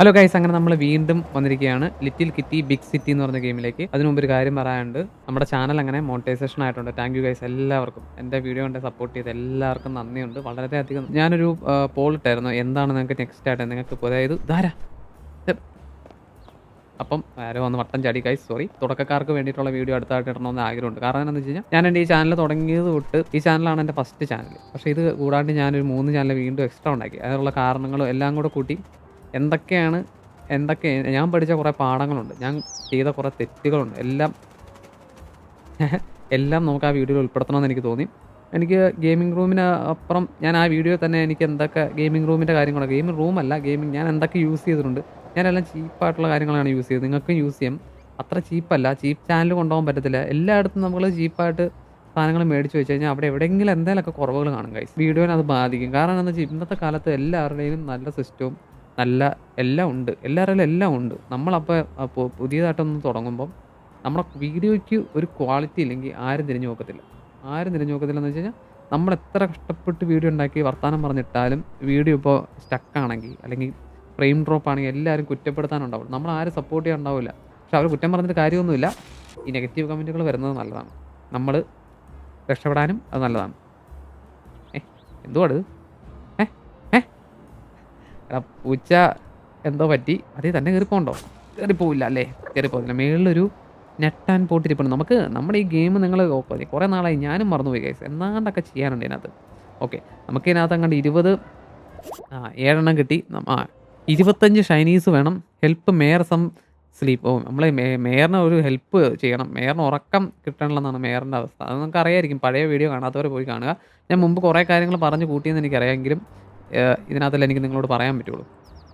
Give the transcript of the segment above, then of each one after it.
Hello guys അങ്ങനെ നമ്മൾ വീണ്ടും വന്നിരിക്കുകയാണ്. ലിറ്റിൽ കിറ്റി ബിഗ് സിറ്റി എന്ന് പറഞ്ഞ ഗെയിമിലേക്ക് അതിനു മുമ്പ് ഒരു കാര്യം പറയാനുണ്ട്. നമ്മുടെ ചാനൽ അങ്ങനെ മോണിറ്റൈസേഷൻ ആയിട്ടുണ്ട്. താങ്ക് യു ഗൈസ് എല്ലാവർക്കും. എന്റെ വീഡിയോ കൊണ്ട് സപ്പോർട്ട് ചെയ്ത് എല്ലാവർക്കും നന്ദിയുണ്ട്. വളരെയധികം ഞാനൊരു പോൾ ഇട്ടായിരുന്നു. എന്താണ് നിങ്ങൾക്ക് നെക്സ്റ്റ് ആയിട്ട് നിങ്ങൾക്ക് അതായത് ധാരാ അപ്പം ആരോ വന്ന് വട്ടം ചാടി കൈ സോറി തുടക്കക്കാർക്ക് വേണ്ടിയിട്ടുള്ള വീഡിയോ അടുത്തായിട്ട് ഇടണമെന്ന് ആഗ്രഹമുണ്ട്. കാരണം എന്താണെന്ന് വെച്ച് കഴിഞ്ഞാൽ ഞാൻ എന്റെ ഈ ചാനൽ തുടങ്ങിയത് തൊട്ട് ഈ ചാനലാണ് എന്റെ ഫസ്റ്റ് ചാനൽ പക്ഷേ ഇത് കൂടാണ്ട് ഞാനൊരു മൂന്ന് ചാനൽ വീണ്ടും എക്സ്ട്രാ ഉണ്ടാക്കി. അതിനുള്ള കാരണങ്ങളും എല്ലാം കൂടെ കൂട്ടി എന്തൊക്കെയാണ് എന്തൊക്കെ ഞാൻ പഠിച്ച കുറേ പാഠങ്ങളുണ്ട് ഞാൻ ചെയ്ത കുറേ തെറ്റുകളുണ്ട് എല്ലാം എല്ലാം നമുക്ക് ആ വീഡിയോയിൽ ഉൾപ്പെടുത്തണമെന്ന് എനിക്ക് തോന്നി. എനിക്ക് ഗെയിമിംഗ് റൂമിന് അപ്പുറം ഞാൻ ആ വീഡിയോ തന്നെ എനിക്ക് എന്തൊക്കെ ഗെയിമിംഗ് റൂമിന്റെ കാര്യങ്ങളൊക്കെ ഗെയിമിംഗ് റൂമല്ല ഗെയിമിംഗ് ഞാൻ എന്തൊക്കെ യൂസ് ചെയ്തിട്ടുണ്ട് ഞാനെല്ലാം ചീപ്പായിട്ടുള്ള കാര്യങ്ങളാണ് യൂസ് ചെയ്തത് നിങ്ങൾക്കും യൂസ് ചെയ്യാം. അത്ര ചീപ്പല്ല ചീപ്പ് ചാനൽ കൊണ്ടുപോകാൻ പറ്റത്തില്ല എല്ലായിടത്തും നമ്മൾ ചീപ്പായിട്ട് സാധനങ്ങൾ മേടിച്ച് വെച്ച് കഴിഞ്ഞാൽ അവിടെ എവിടെയെങ്കിലും എന്തെങ്കിലുമൊക്കെ കുറവുകൾ കാണും ഗൈസ് വീഡിയോനെ അത് ബാധിക്കും. കാരണം എന്താണെന്ന് വെച്ചാൽ ഇന്നത്തെ കാലത്ത് എല്ലാവരുടെയും നല്ല സിസ്റ്റവും നല്ല എല്ലാം ഉണ്ട്. എല്ലാവരും എല്ലാം ഉണ്ട്. നമ്മളപ്പോൾ അപ്പോൾ പുതിയതായിട്ടൊന്ന് തുടങ്ങുമ്പം നമ്മുടെ വീഡിയോയ്ക്ക് ഒരു ക്വാളിറ്റി ഇല്ലെങ്കിൽ ആരും തിരിഞ്ഞു നോക്കത്തില്ല. ആരും തിരിഞ്ഞു നോക്കത്തില്ല എന്ന് വെച്ച് കഴിഞ്ഞാൽ നമ്മൾ എത്ര കഷ്ടപ്പെട്ട് വീഡിയോ ഉണ്ടാക്കി വർത്തമാനം പറഞ്ഞിട്ടാലും വീഡിയോ ഇപ്പോൾ സ്റ്റക്കാണെങ്കിൽ അല്ലെങ്കിൽ ഫ്രെയിം ഡ്രോപ്പ് ആണെങ്കിൽ എല്ലാവരും കുറ്റപ്പെടുത്താനുണ്ടാവും. നമ്മൾ ആരും സപ്പോർട്ട് ചെയ്യാൻ ഉണ്ടാവില്ല. പക്ഷെ അവർ കുറ്റം പറഞ്ഞിട്ട് കാര്യമൊന്നുമില്ല. ഈ നെഗറ്റീവ് കമന്റുകൾ വരുന്നത് നല്ലതാണ്. നമ്മൾ രക്ഷപ്പെടാനും അത് നല്ലതാണ്. ഏ എന്തുവാട് പൂച്ച എന്തോ പറ്റി? അതേ തന്നെ കയറിപ്പോണ്ടോ? കയറിപ്പോവില്ല അല്ലേ? കയറിപ്പോവില്ല. മേളിലൊരു നെട്ടാൻ പോട്ടിരിപ്പുണ്ട്. നമുക്ക് നമ്മുടെ ഈ ഗെയിം നിങ്ങൾ കുറേ നാളായി ഞാനും മറന്നുപോയി കേസ് എന്നാണ്ടൊക്കെ ചെയ്യാനുണ്ട് ഇതിനകത്ത്? ഓക്കെ നമുക്ക് ഇതിനകത്ത് അങ്ങോട്ട് ഇരുപത് ആ ഏഴെണ്ണം കിട്ടി. ആ ഇരുപത്തഞ്ച് ഷൈനീസ് വേണം. Help mayor some sleep oh നമ്മൾ മേയറിന് ഒരു ഹെൽപ്പ് ചെയ്യണം. മേയറിന് ഉറക്കം കിട്ടണമെന്നാണ് മേയറിന്റെ അവസ്ഥ. അത് നമുക്ക് അറിയായിരിക്കും. പഴയ വീഡിയോ കാണാത്തവരെ പോയി കാണുക. ഞാൻ മുമ്പ് കുറേ കാര്യങ്ങൾ പറഞ്ഞു കൂട്ടിയെന്ന് എനിക്കറിയാമെങ്കിലും ഇതിനകത്തല്ല എനിക്ക് നിങ്ങളോട് പറയാൻ പറ്റുള്ളൂ.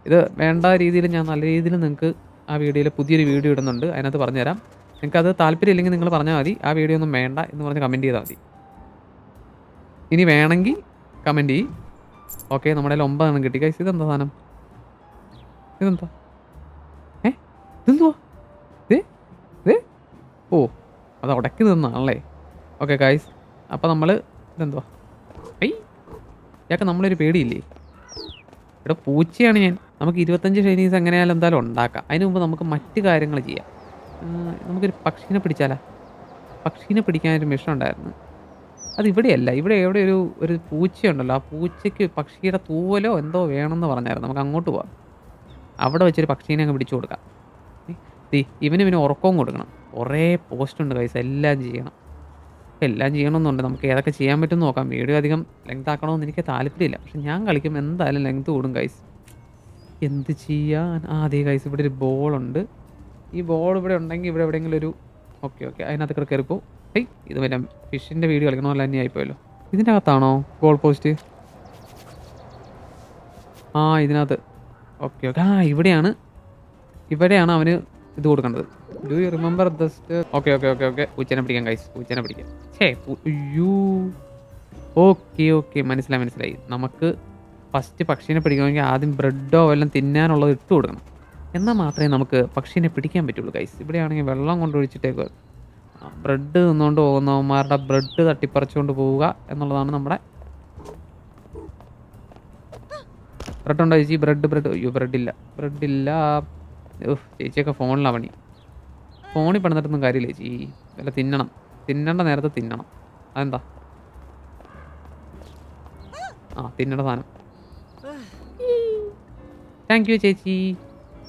ഇത് വേണ്ട രീതിയിൽ ഞാൻ നല്ല രീതിയിൽ നിങ്ങൾക്ക് ആ വീഡിയോയിൽ പുതിയൊരു വീഡിയോ ഇടുന്നുണ്ട്. അതിനകത്ത് പറഞ്ഞുതരാം. നിങ്ങൾക്ക് അത് താല്പര്യമില്ലെങ്കിൽ നിങ്ങൾ പറഞ്ഞാൽ മതി. ആ വീഡിയോ ഒന്നും വേണ്ട എന്ന് പറഞ്ഞ് കമന്റ് ചെയ്താൽ മതി. ഇനി വേണമെങ്കിൽ കമന്റ് ചെയ്യും. ഓക്കെ നമ്മുടെ കയ്യിൽ ഒമ്പതെണ്ണം കിട്ടി. കൈസ് ഇതെന്താ സാധനം? ഇതെന്താ? ഏ ഇതെന്തുവാ? ഇത്? ഇത്? ഓ അത് ഉടക്കി നിന്നാണല്ലേ ഓക്കെ ഗൈസ് അപ്പോൾ നമ്മൾ ഇതെന്തുവാ? ഐ. ഇയാൾക്ക് നമ്മളൊരു പേടിയില്ലേ? ഇവിടെ പൂച്ചയാണ് ഞാൻ. നമുക്ക് ഇരുപത്തഞ്ച് ഷൈനീസ് എങ്ങനെയാലും എന്തായാലും ഉണ്ടാക്കാം. അതിന് മുമ്പ് നമുക്ക് മറ്റ് കാര്യങ്ങൾ ചെയ്യാം. നമുക്കൊരു പക്ഷീനെ പിടിച്ചാലാ. പക്ഷീനെ പിടിക്കാനൊരു മിഷൻ ഉണ്ടായിരുന്നു. അത് ഇവിടെയല്ല ഇവിടെ എവിടെ ഒരു ഒരു പൂച്ചയുണ്ടല്ലോ. ആ പൂച്ചയ്ക്ക് പക്ഷിയുടെ തൂവലോ എന്തോ വേണമെന്ന് പറഞ്ഞായിരുന്നു. നമുക്ക് അങ്ങോട്ട് പോവാം. അവിടെ വെച്ചൊരു പക്ഷീനെ അങ്ങ് പിടിച്ചു കൊടുക്കാം. ഇവന് പിന്നെ ഉറക്കവും കൊടുക്കണം. കുറേ പോസ്റ്റ് ഉണ്ട് എല്ലാം ചെയ്യണം. എല്ലാം ചെയ്യണമെന്നുണ്ട്. നമുക്ക് ഏതൊക്കെ ചെയ്യാൻ പറ്റും നോക്കാം. വീഡിയോ അധികം ലെങ്ത് ആക്കണമെന്ന് എനിക്ക് താല്പര്യമില്ല. പക്ഷെ ഞാൻ കളിക്കും. എന്തായാലും ലെങ്ത് കൂടും കൈസ് എന്ത് ചെയ്യാൻ? ആ അതേ കൈസ് ഇവിടെ ഒരു ബോളുണ്ട് ഈ ബോൾ ഇവിടെ ഉണ്ടെങ്കിൽ ഇവിടെ എവിടെയെങ്കിലും ഒരു ഓക്കെ ഓക്കെ അതിനകത്ത് കൂടെ കയറിപ്പോ. ഏയ് ഇത് വരാം ഫിഷിന്റെ വീഡിയോ കളിക്കണ പോലെ തന്നെ ആയിപ്പോയല്ലോ. ഇതിന്റെ അകത്താണോ ഗോൾ പോസ്റ്റ് ആ ഇതിനകത്ത്. ഓക്കെ ഓക്കെ ആ ഇവിടെയാണ്. ഇവിടെയാണ് അവന് ഇത് കൊടുക്കേണ്ടത്. Do you remember dust okay okay okay okay പൂച്ചനെ പിടിക്കാം കൈസ് പൂച്ചനെ പിടിക്കാം. ഛേ യു ഓക്കെ ഓക്കെ മനസ്സിലായി മനസ്സിലായി. നമുക്ക് ഫസ്റ്റ് പക്ഷീനെ പിടിക്കണമെങ്കിൽ ആദ്യം ബ്രെഡോ എല്ലാം തിന്നാനുള്ളത് ഇട്ട് കൊടുക്കണം. എന്നാൽ മാത്രമേ നമുക്ക് പക്ഷീനെ പിടിക്കാൻ പറ്റുള്ളൂ കൈസ് ഇവിടെയാണെങ്കിൽ വെള്ളം കൊണ്ടൊഴിച്ചിട്ടേക്ക് ബ്രെഡ് നിന്നുകൊണ്ട് പോകുന്നവന്മാരുടെ ബ്രെഡ് തട്ടിപ്പറിച്ചുകൊണ്ട് പോവുക എന്നുള്ളതാണ് നമ്മുടെ ബ്രെഡ് ഉണ്ടോ ചേച്ചി? Bread bread. അയ്യോ ബ്രെഡ് ഇല്ല. ബ്രെഡ് ഇല്ല. ചേച്ചിയൊക്കെ ഫോണിലാണ് പണി. ഫോണിൽ പണിതിട്ടൊന്നും കാര്യമില്ല ചേച്ചി. വല്ല തിന്നണം. തിന്നേണ്ട നേരത്തെ തിന്നണം. അതെന്താ? ആ തിന്നേണ്ട സാധനം. താങ്ക് യു ചേച്ചി.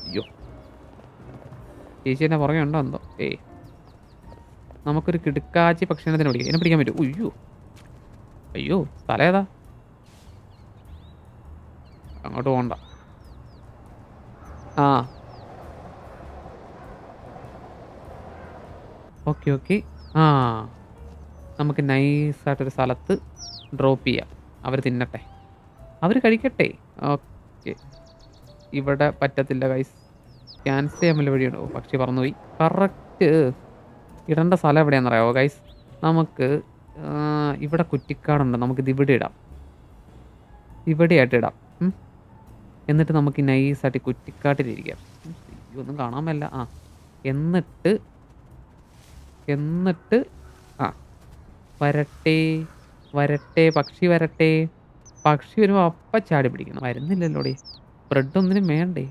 അയ്യോ. ചേച്ചി എന്നെ പുറകെ ഉണ്ടോ എന്തോ? ഏ നമുക്കൊരു കിടുക്കാച്ചി ഭക്ഷണത്തിന് പിടിക്കാം എന്നെ പിടിക്കാൻ പറ്റും അയ്യോ അയ്യോ സ്ഥലം ഏതാ? അങ്ങോട്ട് പോകണ്ട ആ. ഓക്കെ ഓക്കെ ആ നമുക്ക് നൈസായിട്ടൊരു സ്ഥലത്ത് ഡ്രോപ്പ് ചെയ്യാം. അവർ തിന്നട്ടെ. അവർ കഴിക്കട്ടെ. ഓക്കെ ഇവിടെ പറ്റത്തില്ല ഗൈസ് ക്യാൻസൽ ചെയ്യാൻ വല്ല വഴിയുണ്ടോ? പക്ഷി പറന്നുപോയി. കറക്റ്റ് ഇടേണ്ട സ്ഥലം എവിടെയാണെന്ന് അറിയാമോ ഗൈസ് നമുക്ക് ഇവിടെ കുറ്റിക്കാടുണ്ട്. നമുക്കിത് ഇവിടെ ഇടാം. ഇവിടെയായിട്ട് ഇടാം. എന്നിട്ട് നമുക്ക് നൈസായിട്ട് കുറ്റിക്കാട്ടിലിരിക്കാം. ഒന്നും കാണാൻ മേല. ആ. എന്നിട്ട് എന്നിട്ട് ആ വരട്ടെ വരട്ടെ പക്ഷി വരട്ടെ. പക്ഷി വരുമ്പോൾ അപ്പ ചാടി പിടിക്കണം. വരുന്നില്ലല്ലോടെ. ബ്രെഡ് ഒന്നിനും വേണ്ടേ.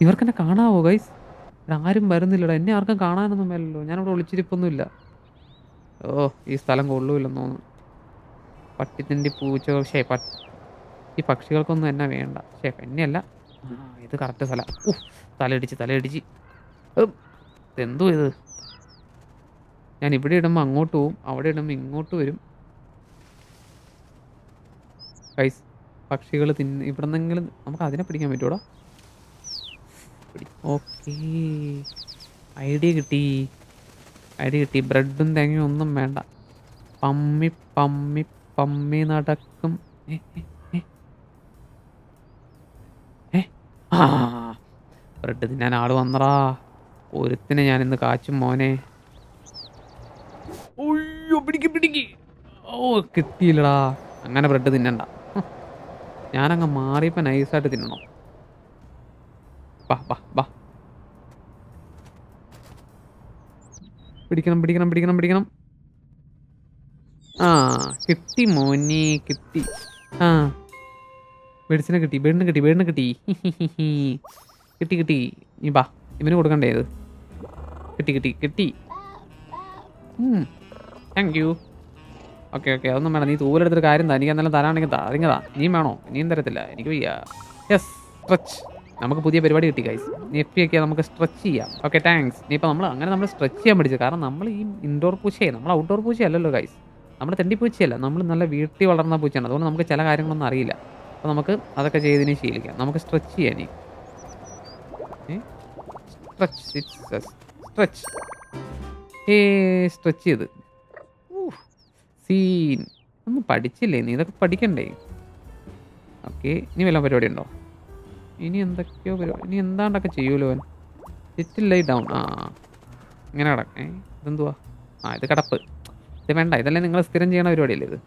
ഇവർക്ക് എന്നെ കാണാവോ ഗൈസ് ആരും വരുന്നില്ലടാ എന്നെ ആർക്കും കാണാനൊന്നും മേലല്ലോ. ഞാനിവിടെ ഒളിച്ചിരിപ്പൊന്നുമില്ല. ഓ ഈ സ്ഥലം കൊള്ളൂല്ലെന്ന് തോന്നുന്നു. പട്ടിത്തിന്റെ പൂച്ച പക്ഷേ പട്ടി ഈ പക്ഷികൾക്കൊന്നും എന്നെ വേണ്ട. ഷേ എന്നെയല്ല. ഇത് കറക്റ്റ് സ്ഥലം. തലയിടിച്ച് തലയിടിച്ച്. എന്തു ഇത്? ഞാൻ ഇവിടെ ഇടുമ്പോൾ അങ്ങോട്ട് പോവും അവിടെ ഇടുമ്പോൾ ഇങ്ങോട്ട് വരും. കൈസ് പക്ഷികൾ തിന്ന് ഇവിടെ നിന്നെങ്കിലും നമുക്ക് അതിനെ പിടിക്കാൻ പറ്റൂടാ. ഓക്കേ ഐഡിയ കിട്ടി. ഐഡിയ കിട്ടി. ബ്രെഡും തേങ്ങയും ഒന്നും വേണ്ട. പമ്മി പമ്മി പമ്മി നടക്കും. ബ്രെഡ് തിന്നാൻ ആൾ വന്നടാ ഒരുത്തിനെ ഞാൻ ഇന്ന് കാച്ചും മോനെ ഒയ്യോ പിടിക്ക് പിടിക്ക് ഓ കിട്ടിയില്ലടാ. അങ്ങനെ ബ്രെഡ് തിന്നണ്ട. ഞാനങ്ങ് മാറിയപ്പോൾ നൈസായിട്ട് തിന്നണം. പിടിക്കണം പിടിക്കണം പിടിക്കണം പിടിക്കണം. ആ കിട്ടി മോനെ കിട്ടി. ആ. വെടിച്ചിനെ കിട്ടി ബെഡിന് കിട്ടി ബെഡിന് കിട്ടി. കിട്ടി കിട്ടി. നീ ബാ ഇവന് കൊടുക്കണ്ടേ ഇത്? കിട്ടി കിട്ടി കിട്ടി. താങ്ക് യു ഓക്കെ ഓക്കെ അതൊന്നും വേണം നീ തൂലെടുത്തൊരു കാര്യം താ എനിക്ക് എന്തെങ്കിലും തരാണെങ്കിൽ താ. അതിങ്ങതാ നീ വേണോ? നീയും തരത്തില്ല. എനിക്ക് വയ്യ. യെസ് സ്ട്രെച്ച് നമുക്ക് പുതിയ പരിപാടി കിട്ടി ഗൈസ് നീ എഫ് ഒക്കെ നമുക്ക് സ്ട്രെച്ച് ചെയ്യാം. ഓക്കെ താങ്ക്സ് നീ ഇപ്പോൾ നമ്മൾ അങ്ങനെ നമ്മൾ സ്ട്രെച്ച് ചെയ്യാൻ പഠിച്ചു. കാരണം നമ്മൾ ഈ ഇൻഡോർ പൂച്ചയെ നമ്മൾ ഔട്ട്ഡോർ പൂച്ചയല്ലല്ലോ ഗൈസ് നമ്മൾ തെണ്ടി പൂച്ചയല്ല. നമ്മൾ നല്ല വീട്ടിൽ വളർന്ന പൂച്ചയാണ്. അതുകൊണ്ട് നമുക്ക് ചില കാര്യങ്ങളൊന്നും അറിയില്ല. അപ്പോൾ നമുക്ക് അതൊക്കെ ചെയ്തതിന് ശീലിക്കാം. നമുക്ക് സ്ട്രെച്ച് ചെയ്യാൻ സ്ട്രെച്ച് സ്ട്രെച്ച് ഏ സ്ട്രെച്ച് ചെയ്ത്. സീൻ ഒന്നും പഠിച്ചില്ലേ നീ? ഇതൊക്കെ പഠിക്കണ്ടേ? ഓക്കെ ഇനി വല്ല പരിപാടി ഉണ്ടോ ഇനി എന്തൊക്കെയോ പരിപാടി ഇനി എന്താണ്ടൊക്കെ ചെയ്യൂലോ അവൻ? സിറ്റ് ലൈ ഡൗൺ ആ ഇങ്ങനെ കിടക്കാം ഏ ഇതെന്തുവാ? ആ ഇത് കിടപ്പ്. ഇത് വേണ്ട ഇതല്ലേ നിങ്ങൾ സ്ഥിരം ചെയ്യണ പരിപാടിയല്ലേ ഇത്?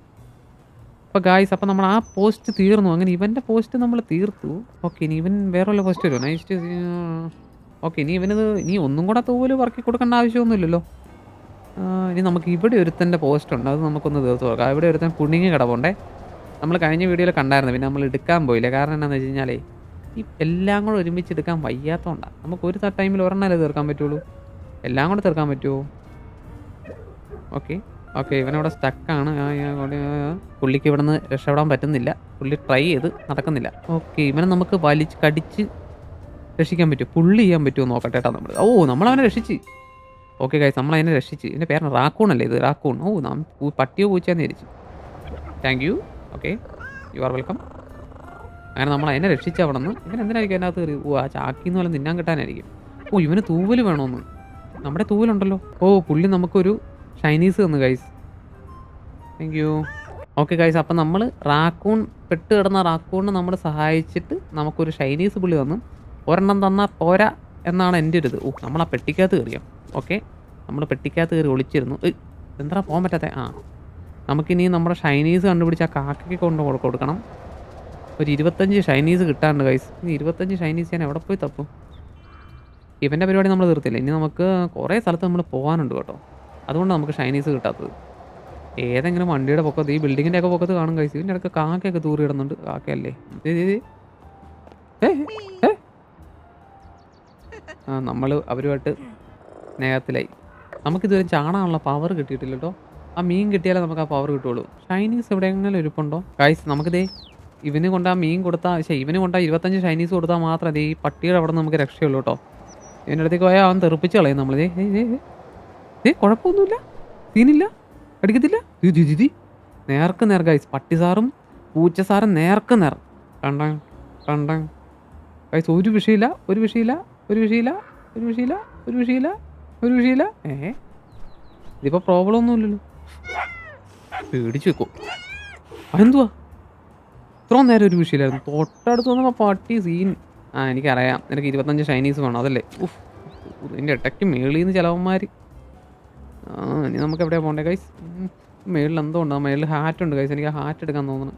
അപ്പോൾ ഗായ്സ് അപ്പോൾ നമ്മൾ ആ പോസ്റ്റ് തീർന്നു. അങ്ങനെ ഇവന്റെ പോസ്റ്റ് നമ്മൾ തീർത്തു. ഓക്കെ ഇനി ഇവൻ വേറെ വല്ല പോസ്റ്റ് വരുമോ നൈസ്റ്റ് ഓക്കെ ഇനി ഇവനിത് ഇനി ഒന്നും കൂടെ തോൽ വർക്കി കൊടുക്കേണ്ട ആവശ്യമൊന്നുമില്ലല്ലോ. ഇനി നമുക്ക് ഇവിടെ ഒരുത്തന്റെ പോസ്റ്റ് ഉണ്ട്. അത് നമുക്കൊന്ന് തീർത്ത് നോക്കാം. ഇവിടെ ഒരുത്തൻ കുണിങ്ങി കിടപ്പുണ്ടേ. നമ്മൾ കഴിഞ്ഞ വീഡിയോയിൽ കണ്ടായിരുന്നു. പിന്നെ നമ്മൾ എടുക്കാൻ പോയില്ല. കാരണം എന്താണെന്ന് വെച്ച് കഴിഞ്ഞാലേ ഈ എല്ലാം കൂടെ ഒരുമിച്ച് എടുക്കാൻ വയ്യാത്തതുകൊണ്ടാണ് നമുക്ക് ഒരു ടൈമിൽ ഒരെണ്ണമല്ലേ തീർക്കാൻ പറ്റുള്ളൂ? എല്ലാം കൂടെ തീർക്കാൻ പറ്റുമോ ഓക്കെ ഓക്കെ ഇവനവിടെ സ്റ്റക്കാണ് പുള്ളിക്ക് ഇവിടെ നിന്ന് രക്ഷപ്പെടാൻ പറ്റുന്നില്ല. പുള്ളി ട്രൈ ചെയ്ത് നടക്കുന്നില്ല. ഓക്കെ ഇവനെ നമുക്ക് വലിച്ച് കടിച്ച് രക്ഷിക്കാൻ പറ്റുമോ പുള്ളി ചെയ്യാൻ പറ്റുമോ നോക്കട്ടെ കേട്ടോ നമ്മൾ ഓ നമ്മളവനെ രക്ഷിച്ച്. ഓക്കെ ഗൈസ് നമ്മൾ അതിനെ രക്ഷിച്ച്. എന്റെ പേരാണ് റാക്കൂൺ അല്ലേ ഇത്? റാക്കൂൺ ഓ നാം പട്ടിയോ പൂച്ചയെന്ന് വിരിച്ചു thank you okay you are welcome അങ്ങനെ നമ്മൾ അതിനെ രക്ഷിച്ച് അവിടെ നിന്ന് ഇവൻ എന്തിനായിരിക്കും അതിനകത്ത് കയറി ഓ ആ ചാക്കിന്ന് പോലെ തിന്നാൻ കിട്ടാനായിരിക്കും. ഓ ഇവന് തൂവൽ വേണമെന്ന് നമ്മുടെ തൂവലുണ്ടല്ലോ. ഓ പുള്ളി നമുക്കൊരു ഷൈനീസ് തന്നു guys thank you okay guys അപ്പം നമ്മൾ റാക്കൂൺ പെട്ട് കിടന്ന റാക്കൂണിനെ നമ്മൾ സഹായിച്ചിട്ട് നമുക്കൊരു ഷൈനീസ് പുള്ളി തന്നു. ഒരെണ്ണം തന്നാൽ പോരാ എന്നാണ് എന്റെ ഒരു ഇത്. ഓ നമ്മൾ ആ പെട്ടിക്കകത്ത് കയറിയോ? ഓക്കെ. നമ്മൾ പെട്ടിക്കകത്ത് കയറി ഒളിച്ചിരുന്നു. എന്താ പോകാൻ പറ്റാത്ത? ആ. നമുക്കിനി നമ്മുടെ ഷൈനീസ് കണ്ടുപിടിച്ച് ആ കാക്കയ്ക്ക് കൊണ്ട് കൊടുക്കണം. ഒരു ഇരുപത്തഞ്ച് ഷൈനീസ് കിട്ടാണ്ട് ഗൈസ് ഇനി ഇരുപത്തഞ്ച് ഷൈനീസ് ഞാൻ എവിടെ പോയി തപ്പും? ഇവന്റെ പരിപാടി നമ്മൾ തീർത്തില്ല? ഇനി നമുക്ക് കുറേ സ്ഥലത്ത് നമ്മൾ പോകാനുണ്ട് കേട്ടോ. അതുകൊണ്ട് നമുക്ക് ഷൈനീസ് കിട്ടാത്തത്. ഏതെങ്കിലും വണ്ടിയുടെ പൊക്കത്ത് ഈ ബിൽഡിങ്ങിന്റെ ഒക്കെ പൊക്കത്ത് കാണും കൈസ് ഇതിന്റെ ഇടയ്ക്ക് കാക്കയൊക്കെ തൂറി ഇടുന്നുണ്ട് കാക്കയല്ലേ. ആ നമ്മൾ അവരുമായിട്ട് സ്നേഹത്തിലായി. നമുക്കിതുവരെ ചാണാനുള്ള പവർ കിട്ടിയിട്ടില്ല കേട്ടോ ആ മീൻ കിട്ടിയാലേ നമുക്ക് ആ പവർ കിട്ടുള്ളൂ. ഷൈനീസ് എവിടെയെങ്കിലും ഇരിപ്പുണ്ടോ? ഗൈസ് നമുക്കിതേ ഇവന് കൊണ്ട് ആ മീൻ കൊടുത്താൽ പക്ഷേ ഇവന് കൊണ്ട് ഇരുപത്തഞ്ച് ഷൈനീസ് കൊടുത്താൽ മാത്രം ദേ ഈ പട്ടിയുടെ അവിടെ നമുക്ക് രക്ഷയുള്ളൂ കേട്ടോ ഇവന്റെ അടുത്തേക്ക് പോയാൽ അവൻ തെറിപ്പിച്ച് കളയും ദേ. ദേ കുഴപ്പമൊന്നുമില്ല. സീനില്ല. അടിക്കത്തില്ല. ദി. നേർക്ക് നേർ ഗൈസ് പട്ടി സാറും പൂച്ച സാറും നേർക്ക് നേർ. കണ്ട കണ്ട ഗൈസ് ഒരു വിഷയമില്ല ഒരു വിഷയമില്ല ഒരു വിഷയമില്ല ഒരു വിഷയമില്ല ഒരു വിഷയമില്ല ഒരു വിഷയമില്ല ഏ? ഇതിപ്പോൾ പ്രോബ്ലം ഒന്നുമില്ലല്ലോ പേടിച്ചു വെക്കോ. അതെന്തുവാ? ഇത്രയും നേരം ഒരു വിഷയമില്ലായിരുന്നു തൊട്ടടുത്ത് വന്നപ്പോൾ പട്ടി സീൻ ആ എനിക്കറിയാം. നിനക്ക് ഇരുപത്തഞ്ച് ഷൈനീസ് വേണം. അതല്ലേ? ഉഫ് ഇതിന്റെ ഇടയ്ക്ക് മേളിൽ നിന്ന് ചിലവന്മാർ ആ ഇനി നമുക്ക് എവിടെയാണ് പോകണ്ടേ കൈസ് മേളിൽ എന്തോ ഉണ്ട്. ആ മേളിൽ ഹാറ്റ് ഉണ്ട് കൈസ് എനിക്ക് ഹാറ്റ് എടുക്കാൻ തോന്നുന്നു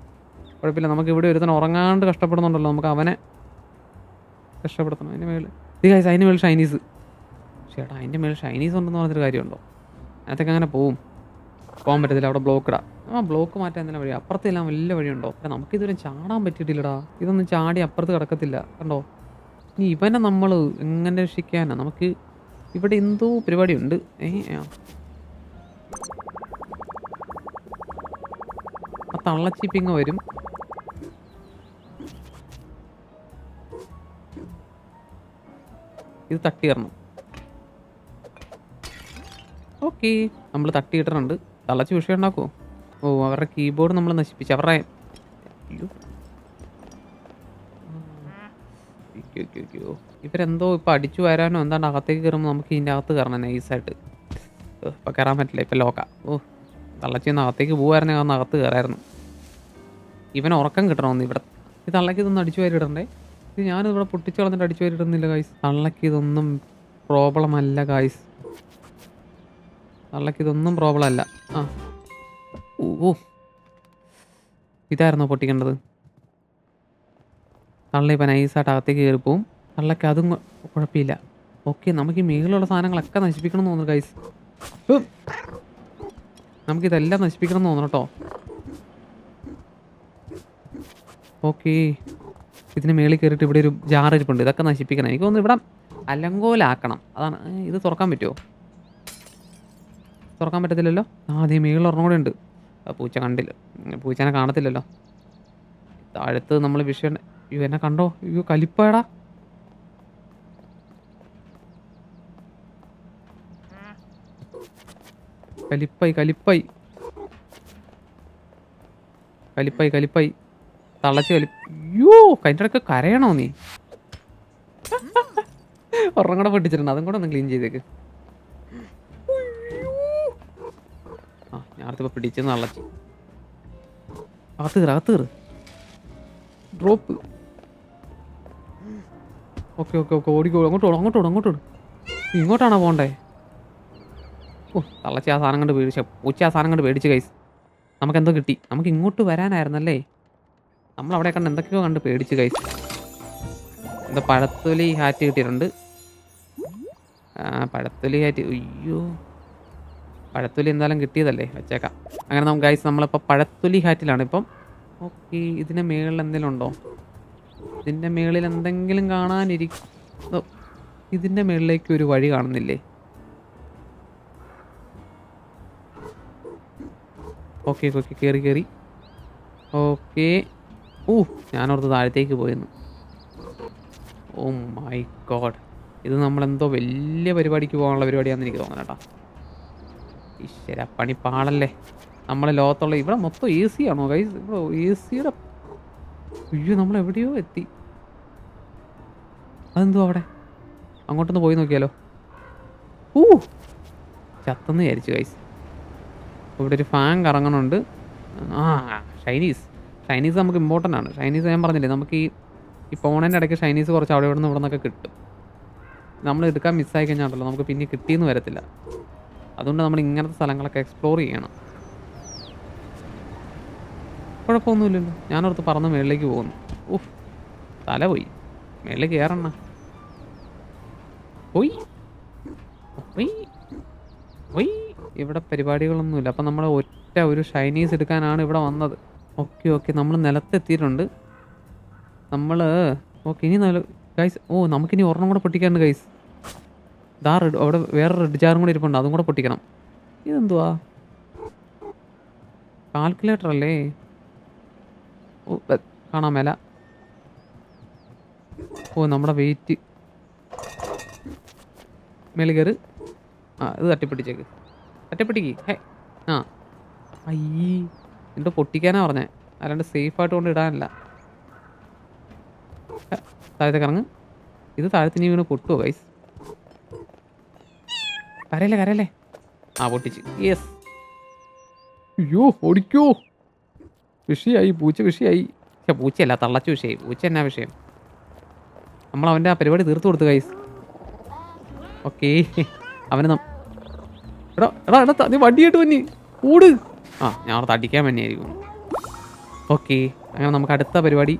കുഴപ്പമില്ല. നമുക്ക് ഇവിടെ ഒരുത്തൻ ഉറങ്ങാണ്ട് കഷ്ടപ്പെടുന്നുണ്ടല്ലോ. നമുക്ക് അവനെ കഷ്ടപ്പെടുത്തണം. അതിന്റെ മേളിൽ. ഇത് കൈസ് അതിന് മേളിൽ ഷൈനീസ് ചേട്ടാ അതിന്റെ മേളിൽ ഷൈനീസ് ഉണ്ടെന്ന് പറഞ്ഞൊരു കാര്യമുണ്ടോ? അതിനകത്തൊക്കെ അങ്ങനെ പോവും. പോകാൻ പറ്റത്തില്ല അവിടെ ബ്ലോക്ക് ഇടാം. ആ ബ്ലോക്ക് മാറ്റാൻ തന്നെ വഴി? അപ്പുറത്തെല്ലാം വലിയ വഴിയുണ്ടോ? പക്ഷേ നമുക്കിതുവരെ ചാടാൻ പറ്റിയിട്ടില്ലടാ. ഇതൊന്നും ചാടി അപ്പുറത്ത് കിടക്കത്തില്ല കണ്ടോ? ഇനി ഇവനെ നമ്മൾ എങ്ങനെ രക്ഷിക്കാനാ? നമുക്ക് ഇവിടെ എന്തോ പരിപാടിയുണ്ട്. ഏ ആ. തള്ളച്ചിപ്പിങ് വരും. ഇത് തട്ടിയിടണം ഓക്കെ. നമ്മൾ തട്ടിയിട്ടിട്ടുണ്ട് തള്ളച്ച് വിഷയം ഉണ്ടാക്കുമോ ഓ അവരുടെ കീബോർഡ് നമ്മൾ നശിപ്പിച്ചു. അവരുടെ അയ്യോ. ഇവരെന്തോ ഇപ്പം അടിച്ചു വരാനോ എന്താണ് അകത്തേക്ക് കയറുമ്പോൾ നമുക്ക് ഇതിന്റെ അകത്ത് കയറണം നൈസായിട്ട്. ഇപ്പം കയറാൻ പറ്റില്ല. ഇപ്പം ലോക്ക. ഓ തള്ളച്ചിന്ന് അകത്തേക്ക് പോകുമായിരുന്നെങ്കിൽ അന്ന് അകത്ത് കയറായിരുന്നു. ഇവൻ ഉറക്കം കിട്ടണമെന്ന് ഇവിടെ. ഈ തള്ളക്ക് ഇതൊന്നും അടിച്ചു വാരിടണ്ടേ ഇത് ഞാനിവിടെ പൊട്ടിച്ചു കളഞ്ഞിട്ട് അടിച്ചു വാരിടുന്നില്ല കായ്സ് തള്ളക്ക് ഇതൊന്നും പ്രോബ്ലം അല്ല കായ്സ് തള്ളക്ക് ഇതൊന്നും പ്രോബ്ലം അല്ല. ആ. ഓ. ഇതായിരുന്നോ പൊട്ടിക്കേണ്ടത് തള്ള ഇപ്പം നൈസായിട്ട് അകത്തേക്ക് കയറിപ്പോവും തള്ളക്ക് അതും കുഴപ്പമില്ല. ഓക്കെ നമുക്ക് ഈ മേളിലുള്ള സാധനങ്ങളൊക്കെ നശിപ്പിക്കണം എന്ന് തോന്നുന്നു ഗൈസ് നമുക്കിതെല്ലാം നശിപ്പിക്കണം എന്ന് തോന്നണം കേട്ടോ. ഓക്കെ ഇതിന് മേളിൽ കയറിയിട്ട് ഇവിടെ ഒരു ജാർ ഇരിപ്പുണ്ട്. ഇതൊക്കെ നശിപ്പിക്കണം. എനിക്ക് തോന്നുന്നു ഇവിടെ അലങ്കോലാക്കണം. അതാണ് ഇത് തുറക്കാൻ പറ്റുമോ? തുറക്കാൻ പറ്റത്തില്ലല്ലോ? ആദ്യം മേളിൽ ഒരെണ്ണം കൂടെ ഉണ്ട്. ആ, പൂച്ച കണ്ടില്ല. പൂച്ചനെ കാണത്തില്ലല്ലോ. താഴത്ത് നമ്മൾ വിഷയം അയ്യോ എന്നെ കണ്ടോ? അയ്യോ കലിപ്പാടാ. കലിപ്പായി കലിപ്പായി. കലിപ്പായി കലിപ്പായി. തളച്ച് കലി അയ്യോ കൈന്റെ ഇടയ്ക്ക് കരയണോ നീ? ഒരെണ്ണം കൂടെ പൊട്ടിച്ചിട്ടുണ്ട്. അതും കൂടെ ഒന്ന് ക്ലീൻ ചെയ്തേക്ക്. ആ പിടിച്ചു നളച്ചു. അകത്ത് കയറ അകത്ത് കയറ്. ഡ്രോപ്പ് ഓക്കെ ഓക്കെ ഓക്കെ ഓടിക്കോ അങ്ങോട്ട് ഓടും അങ്ങോട്ട് ഓടും അങ്ങോട്ട് ഓടും. ഇങ്ങോട്ടാണോ പോണ്ടേ? ഓ തള്ളച്ചി ആ സാധനം കണ്ട് പേടിച്ച പൂച്ച ആ സാധനം കണ്ട് പേടിച്ച് കൈസ് നമുക്ക് എന്തോ കിട്ടി. നമുക്ക് ഇങ്ങോട്ട് വരാനായിരുന്നല്ലേ? നമ്മൾ അവിടെ കണ്ട് എന്തൊക്കെയോ കണ്ട് പേടിച്ച് കൈസ് എന്താ പഴത്തൊലി ഹാറ്റ് കിട്ടിയിട്ടുണ്ട്. ആ പഴത്തൊലി ഹാറ്റ് അയ്യോ. പഴത്തൊലി എന്തായാലും കിട്ടിയതല്ലേ? വെച്ചേക്കാം. അങ്ങനെ നമുക്ക് ഗൈസ് നമ്മളിപ്പോൾ പഴത്തൊലി ഹാറ്റിലാണ് ഇപ്പം. ഓക്കെ ഇതിന്റെ മേളിൽ എന്തെങ്കിലും ഉണ്ടോ? ഇതിന്റെ മേളിൽ എന്തെങ്കിലും കാണാനിരിക്കും ഇതിന്റെ മേളിലേക്ക് ഒരു വഴി കാണുന്നില്ലേ? ഓക്കെ ഓക്കെ കയറി കയറി ഓക്കെ. ഓ ഞാനോർത്ത് താഴത്തേക്ക് പോയിരുന്നു. Oh my god. ഇത് നമ്മളെന്തോ വലിയ പരിപാടിക്ക് പോകാനുള്ള പരിപാടിയാണെന്ന് എനിക്ക് തോന്നുന്നു കേട്ടോ. ഈശ്വര പണി പാടല്ലേ നമ്മളെ ലോകത്തുള്ള ഇവിടെ മൊത്തം എ സി ആണോ കൈ ഇവിടെ എ സിയുടെ അയ്യോ നമ്മൾ എവിടെയോ എത്തി. അതെന്തോ അവിടെ? അങ്ങോട്ടൊന്ന് പോയി നോക്കിയാലോ? ഊ! ചത്തെന്ന് വിചാരിച്ചു കൈസ് ഇവിടെ ഒരു ഫാൻ കറങ്ങണുണ്ട്. ആ ഷൈനീസ് ഷൈനീസ് നമുക്ക് ഇമ്പോർട്ടന്റ് ആണ്. ഷൈനീസ് ഞാൻ പറഞ്ഞില്ലേ നമുക്ക് ഈ ഈ ഫോണിന്റെ ഇടയ്ക്ക് ഷൈനീസ് കുറച്ച് അവിടെ ഇവിടെ നിന്ന് ഇവിടെ നിന്നൊക്കെ കിട്ടും. നമ്മൾ എടുക്കാൻ മിസ്സായി കഴിഞ്ഞാണല്ലോ നമുക്ക് പിന്നെ കിട്ടിയെന്ന് വരത്തില്ല. അതുകൊണ്ട് നമ്മൾ ഇങ്ങനത്തെ സ്ഥലങ്ങളൊക്കെ എക്സ്പ്ലോർ ചെയ്യണം. കുഴപ്പമൊന്നുമില്ലല്ലോ. ഞാനോർത്ത് പറന്ന് മേളിലേക്ക് പോകുന്നു. ഉഫ് തല പോയി. മേളിലേക്ക് കയറണ പോയി. പോയി. പോയി. ഇവിടെ പരിപാടികളൊന്നുമില്ല. അപ്പം നമ്മൾ ഒറ്റ ഒരു ഷൈനീസ് എടുക്കാനാണ് ഇവിടെ വന്നത്. Okay okay. നമ്മൾ നിലത്തെത്തിയിട്ടുണ്ട്. നമ്മൾ ഓക്കെ ഇനി നല്ല ഗൈസ് ഓ നമുക്കിനി ഒരെണ്ണം കൂടെ പൊട്ടിക്കാണ്ട് ഗൈസ് ദാ റെഡ് അവിടെ വേറെ റെഡ് ജാറും കൂടെ ഇരിപ്പുണ്ട്. അതും കൂടെ പൊട്ടിക്കണം. ഇതെന്തുവാ? കാൽക്കുലേറ്റർ അല്ലേ കാണാൻ മേല. ഓ നമ്മുടെ വെയിറ്റ്. മേളിൽ കയറി. ആ ഇത് തട്ടിപ്പിടിച്ചേക്ക് തട്ടിപ്പിടിക്ക് ഹേ ആ. അയ്യേ എന്നിട്ട് പൊട്ടിക്കാനാ പറഞ്ഞേ. അല്ലാണ്ട് സേഫായിട്ട് കൊണ്ട് ഇടാനല്ല. താഴത്തേക്ക് ഇറങ്ങ്. ഇത് താഴത്തിന് വീണ് പൊട്ടുവോ ഗൈസ് കരയല്ലേ കരയല്ലേ? ആ പൊട്ടിച്ച്. യെസ് അയ്യോ ഓടിക്കോ. വിഷയായി പൂച്ച വിഷയായി. പൂച്ചയല്ല തള്ളച്ച വിഷയായി. പൂച്ച എന്നാ വിഷയം? നമ്മൾ അവന്റെ ആ പരിപാടി തീർത്തു കൊടുത്തു കൈസ് ഓക്കേ അവന് എടാ എടാ എടാ നീ വണ്ടിയായിട്ട് വന്നി. ഓട്. ആ ഞാൻ അവിടെ അടിക്കാൻ വേണ്ടിയായിരിക്കും ഓക്കെ അങ്ങനെ നമുക്ക് അടുത്ത പരിപാടി